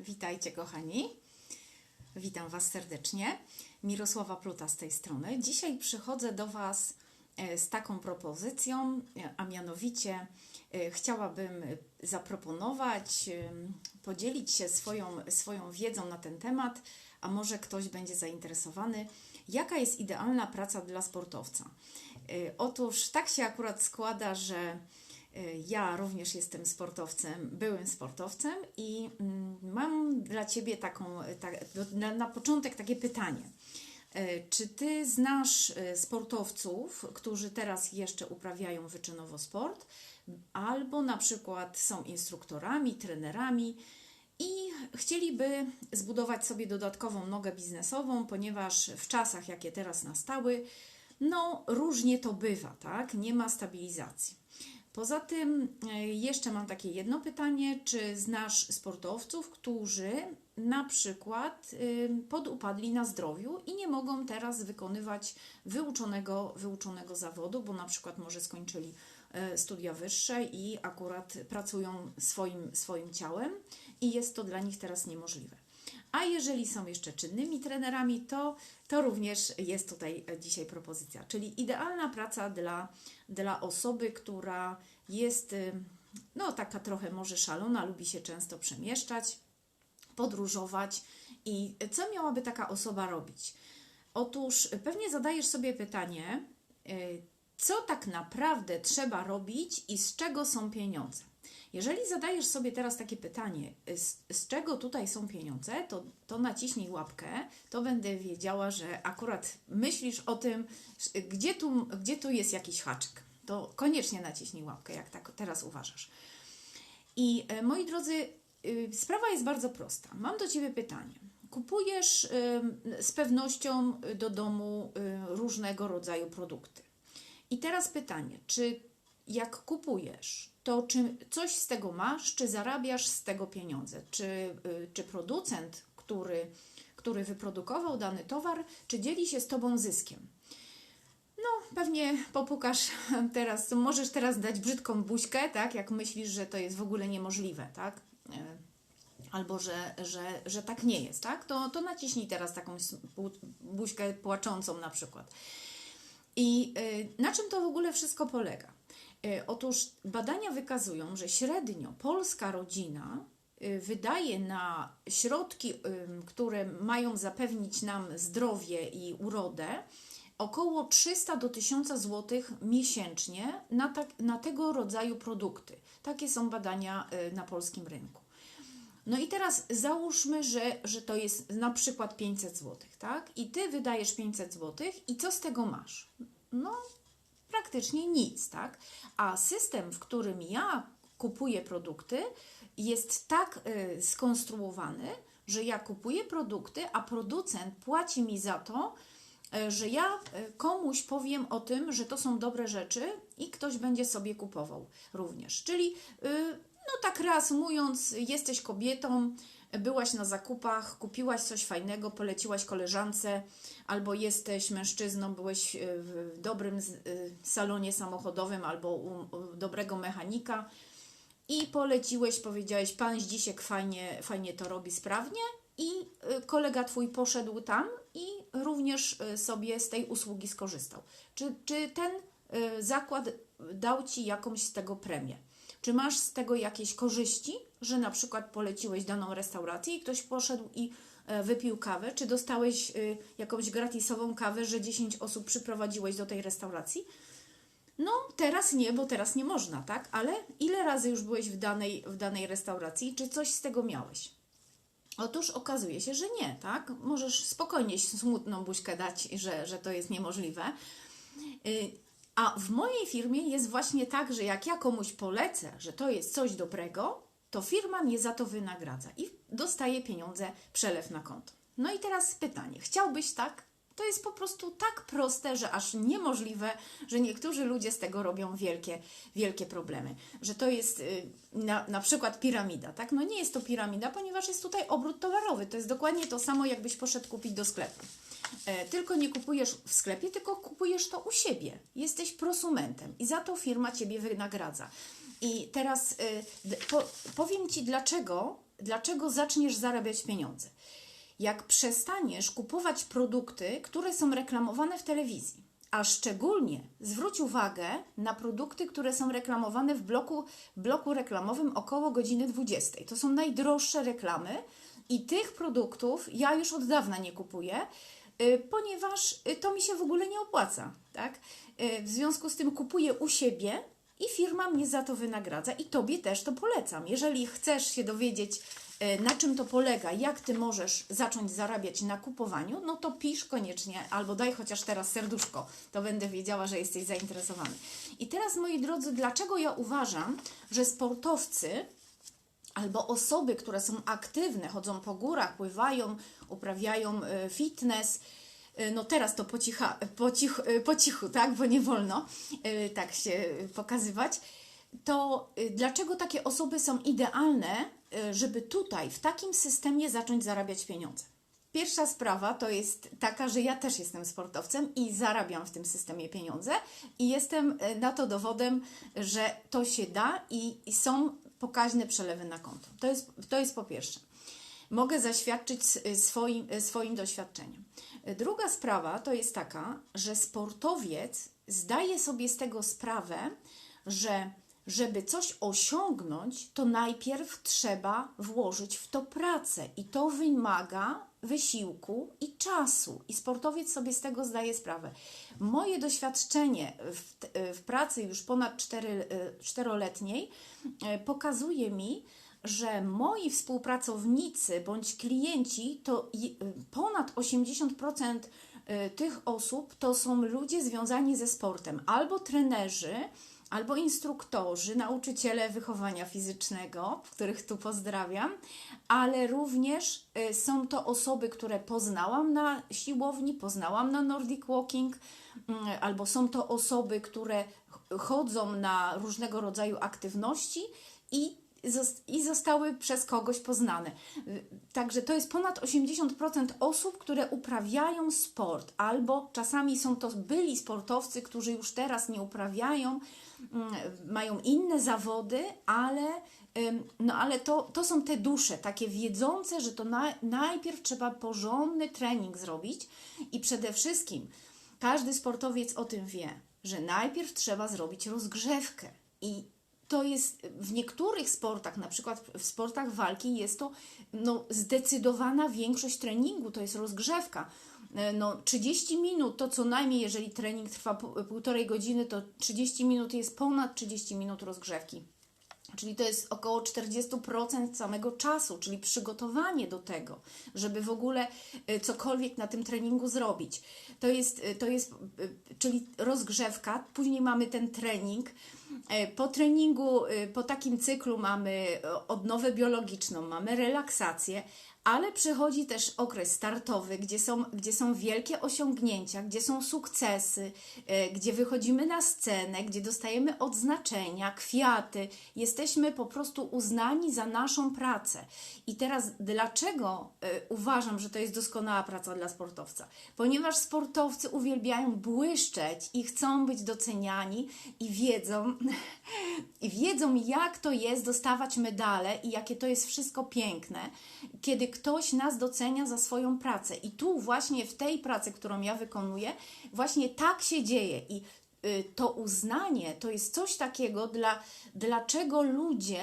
Witajcie, kochani. Witam Was serdecznie. Mirosława Pluta z tej strony. Dzisiaj przychodzę do Was e, z taką propozycją, e, a mianowicie e, chciałabym zaproponować, podzielić się swoją, swoją wiedzą na ten temat, a może ktoś będzie zainteresowany, jaka jest idealna praca dla sportowca. Otóż tak się akurat składa, że Ja również jestem sportowcem, byłym sportowcem i mm, mam dla Ciebie taką, e, tak, na, na początek takie pytanie. E, Czy Ty znasz e, sportowców, którzy teraz jeszcze uprawiają wyczynowo sport, albo na przykład są instruktorami, trenerami i chcieliby zbudować sobie dodatkową nogę biznesową, ponieważ w czasach, jakie teraz nastały, no różnie to bywa, tak? Nie ma stabilizacji. Poza tym e, jeszcze mam takie jedno pytanie, czy znasz sportowców, którzy na przykład podupadli na zdrowiu i nie mogą teraz wykonywać wyuczonego, wyuczonego zawodu, bo na przykład może skończyli e, studia wyższe i akurat pracują swoim, swoim ciałem i jest to dla nich teraz niemożliwe. A jeżeli są jeszcze czynnymi trenerami, to, to również jest tutaj e, dzisiaj propozycja, czyli idealna praca dla, dla osoby, która jest y, no taka trochę może szalona, lubi się często przemieszczać, podróżować i co miałaby taka osoba robić? Otóż pewnie zadajesz sobie pytanie, y, co tak naprawdę trzeba robić i z czego są pieniądze. Jeżeli zadajesz sobie teraz takie pytanie, z, z czego tutaj są pieniądze, to, to naciśnij łapkę, to będę wiedziała, że akurat myślisz o tym, gdzie tu, gdzie tu jest jakiś haczyk. To koniecznie naciśnij łapkę, jak tak teraz uważasz. I e, moi drodzy, y, sprawa jest bardzo prosta. Mam do Ciebie pytanie. Kupujesz z pewnością do domu y, różnego rodzaju produkty. I teraz pytanie, czy jak kupujesz, to czy coś z tego masz, czy zarabiasz z tego pieniądze? Czy, y, czy producent, który, który wyprodukował dany towar, czy dzieli się z Tobą zyskiem? No, pewnie popukasz teraz, możesz teraz dać brzydką buźkę, tak, jak myślisz, że to jest w ogóle niemożliwe, tak? E, Albo że, że, że tak nie jest, tak? To, to naciśnij teraz taką buźkę płaczącą na przykład. I y, na czym to w ogóle wszystko polega? Y, Otóż badania wykazują, że średnio polska rodzina y, wydaje na środki, które mają zapewnić nam zdrowie i urodę, około 300 do 1000 zł miesięcznie na, tak, na tego rodzaju produkty. Takie są badania y, na polskim rynku. No i teraz załóżmy, że, że to jest na przykład 500 zł, tak? I ty wydajesz 500 zł i co z tego masz? No, praktycznie nic, tak? A system, w którym ja kupuję produkty, jest tak y, skonstruowany, że ja kupuję produkty, a producent płaci mi za to, y, że ja y, komuś powiem o tym, że to są dobre rzeczy i ktoś będzie sobie kupował również. Czyli no tak reasumując, jesteś kobietą, byłaś na zakupach, kupiłaś coś fajnego, poleciłaś koleżance, albo jesteś mężczyzną, byłeś y, w dobrym y, salonie samochodowym albo u, dobrego mechanika i poleciłeś, powiedziałeś, pan Zdzisiek fajnie, fajnie to robi sprawnie i y, kolega twój poszedł tam i również sobie z tej usługi skorzystał. Czy, czy ten zakład dał ci jakąś z tego premię? Czy masz z tego jakieś korzyści, że na przykład poleciłeś daną restaurację i ktoś poszedł i e, wypił kawę? Czy dostałeś y, jakąś gratisową kawę, że 10 osób przyprowadziłeś do tej restauracji? No, teraz nie, bo teraz nie można, tak? Ale ile razy już byłeś w danej, w danej restauracji? Czy coś z tego miałeś? Otóż okazuje się, że nie, tak? Możesz spokojnie smutną buźkę dać, że, że to jest niemożliwe. A w mojej firmie jest właśnie tak, że jak ja komuś polecę, że to jest coś dobrego, to firma mnie za to wynagradza i dostaje pieniądze, przelew na konto. No i teraz pytanie, chciałbyś tak? To jest po prostu tak proste, że aż niemożliwe, że niektórzy ludzie z tego robią wielkie, wielkie problemy. Że to jest y, na, na przykład piramida, tak? No nie jest to piramida, ponieważ jest tutaj obrót towarowy. To jest dokładnie to samo, jakbyś poszedł kupić do sklepu. E, tylko nie kupujesz w sklepie, tylko kupujesz to u siebie. Jesteś prosumentem i za to firma Ciebie wynagradza. I teraz po, powiem Ci, dlaczego dlaczego zaczniesz zarabiać pieniądze? Jak przestaniesz kupować produkty, które są reklamowane w telewizji, a szczególnie zwróć uwagę na produkty, które są reklamowane w bloku, bloku reklamowym około godziny 20. To są najdroższe reklamy i tych produktów ja już od dawna nie kupuję, ponieważ y, to mi się w ogóle nie opłaca. Tak? Y, W związku z tym kupuję u siebie i firma mnie za to wynagradza i Tobie też to polecam. Jeżeli chcesz się dowiedzieć, na czym to polega, jak Ty możesz zacząć zarabiać na kupowaniu, no to pisz koniecznie albo daj chociaż teraz serduszko, to będę wiedziała, że jesteś zainteresowany. I teraz, moi drodzy, dlaczego ja uważam, że sportowcy albo osoby, które są aktywne, chodzą po górach, pływają, uprawiają e, fitness, e, no teraz to e, po cichu, tak, bo nie wolno tak się pokazywać, to dlaczego takie osoby są idealne, żeby tutaj, w takim systemie zacząć zarabiać pieniądze? Pierwsza sprawa to jest taka, że ja też jestem sportowcem i zarabiam w tym systemie pieniądze i jestem na to dowodem, że to się da i są pokaźne przelewy na konto. To jest, to jest po pierwsze. Mogę zaświadczyć s- swoim, swoim doświadczeniem. Druga sprawa to jest taka, że sportowiec zdaje sobie z tego sprawę, że żeby coś osiągnąć, to najpierw trzeba włożyć w to pracę i to wymaga wysiłku i czasu. I sportowiec sobie z tego zdaje sprawę. Moje doświadczenie w, w pracy już ponad cztery, czteroletniej e, pokazuje mi, że moi współpracownicy bądź klienci to i- ponad 80% y, tych osób to są ludzie związani ze sportem, albo trenerzy, albo instruktorzy, nauczyciele wychowania fizycznego, których tu pozdrawiam, ale również y, są to osoby, które poznałam na siłowni, poznałam na Nordic Walking, mm, albo są to osoby, które ch- chodzą na różnego rodzaju aktywności i i zostały przez kogoś poznane. Także to jest ponad 80% osób, które uprawiają sport, albo czasami są to byli sportowcy, którzy już teraz nie uprawiają, mm, mają inne zawody, ale, no, ale to, to są te dusze, takie wiedzące, że to na, najpierw trzeba porządny trening zrobić i przede wszystkim każdy sportowiec o tym wie, że najpierw trzeba zrobić rozgrzewkę i to jest w niektórych sportach, na przykład w sportach walki, jest to no, zdecydowana większość treningu, to jest rozgrzewka. E, No, 30 minut to co najmniej, jeżeli trening trwa pół- półtorej godziny, to 30 minut jest ponad 30 minut rozgrzewki. Czyli to jest około 40% samego czasu, czyli przygotowanie do tego, żeby w ogóle e, cokolwiek na tym treningu zrobić. To jest, e, to jest e, czyli rozgrzewka, później mamy ten trening. E, Po treningu, po takim cyklu mamy odnowę biologiczną, mamy relaksację, ale przychodzi też okres startowy, gdzie są, gdzie są wielkie osiągnięcia, gdzie są sukcesy, e, gdzie wychodzimy na scenę, gdzie dostajemy odznaczenia, kwiaty. Jesteśmy po prostu uznani za naszą pracę. I teraz dlaczego e, uważam, że to jest doskonała praca dla sportowca? Ponieważ sportowcy uwielbiają błyszczeć i chcą być doceniani i wiedzą, i wiedzą, jak to jest dostawać medale i jakie to jest wszystko piękne, kiedy ktoś nas docenia za swoją pracę. I tu właśnie w tej pracy, którą ja wykonuję, właśnie tak się dzieje. I y, to uznanie to jest coś takiego, dla, dlaczego ludzie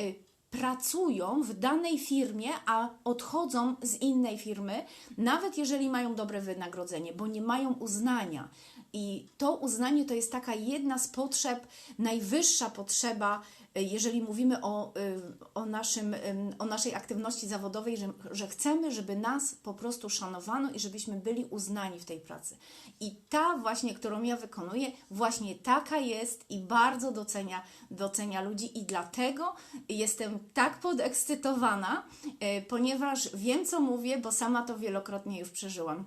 y, pracują w danej firmie, a odchodzą z innej firmy, nawet jeżeli mają dobre wynagrodzenie, bo nie mają uznania. I to uznanie to jest taka jedna z potrzeb, najwyższa potrzeba, jeżeli mówimy o, y, o, naszym, ym, o naszej aktywności zawodowej, że, że chcemy, żeby nas po prostu szanowano i żebyśmy byli uznani w tej pracy. I ta właśnie, którą ja wykonuję, właśnie taka jest i bardzo docenia, docenia ludzi i dlatego jestem tak podekscytowana, y, ponieważ wiem, co mówię, bo sama to wielokrotnie już przeżyłam.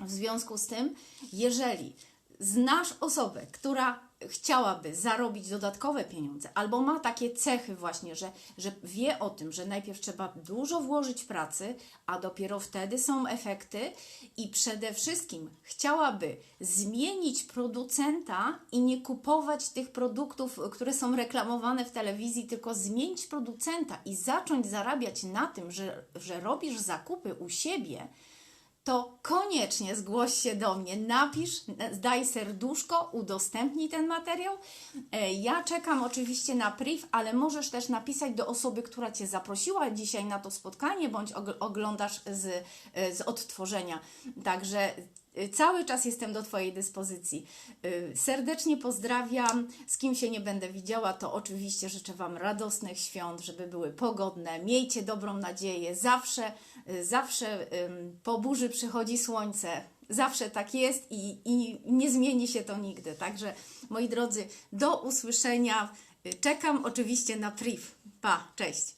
W związku z tym, jeżeli znasz osobę, która chciałaby zarobić dodatkowe pieniądze, albo ma takie cechy właśnie, że, że wie o tym, że najpierw trzeba dużo włożyć pracy, a dopiero wtedy są efekty i przede wszystkim chciałaby zmienić producenta i nie kupować tych produktów, które są reklamowane w telewizji, tylko zmienić producenta i zacząć zarabiać na tym, że, że robisz zakupy u siebie, to koniecznie zgłoś się do mnie, napisz, daj serduszko, udostępnij ten materiał. E, Ja czekam oczywiście na priv, ale możesz też napisać do osoby, która Cię zaprosiła dzisiaj na to spotkanie, bądź og- oglądasz z, e, z odtworzenia. Także cały czas jestem do Twojej dyspozycji. E, Serdecznie pozdrawiam. Z kim się nie będę widziała, to oczywiście życzę Wam radosnych świąt, żeby były pogodne. Miejcie dobrą nadzieję. Zawsze, e, zawsze po burzy przychodzi słońce. Zawsze tak jest i, i nie zmieni się to nigdy. Także, moi drodzy, do usłyszenia. Y, Czekam oczywiście na priv. Pa, cześć.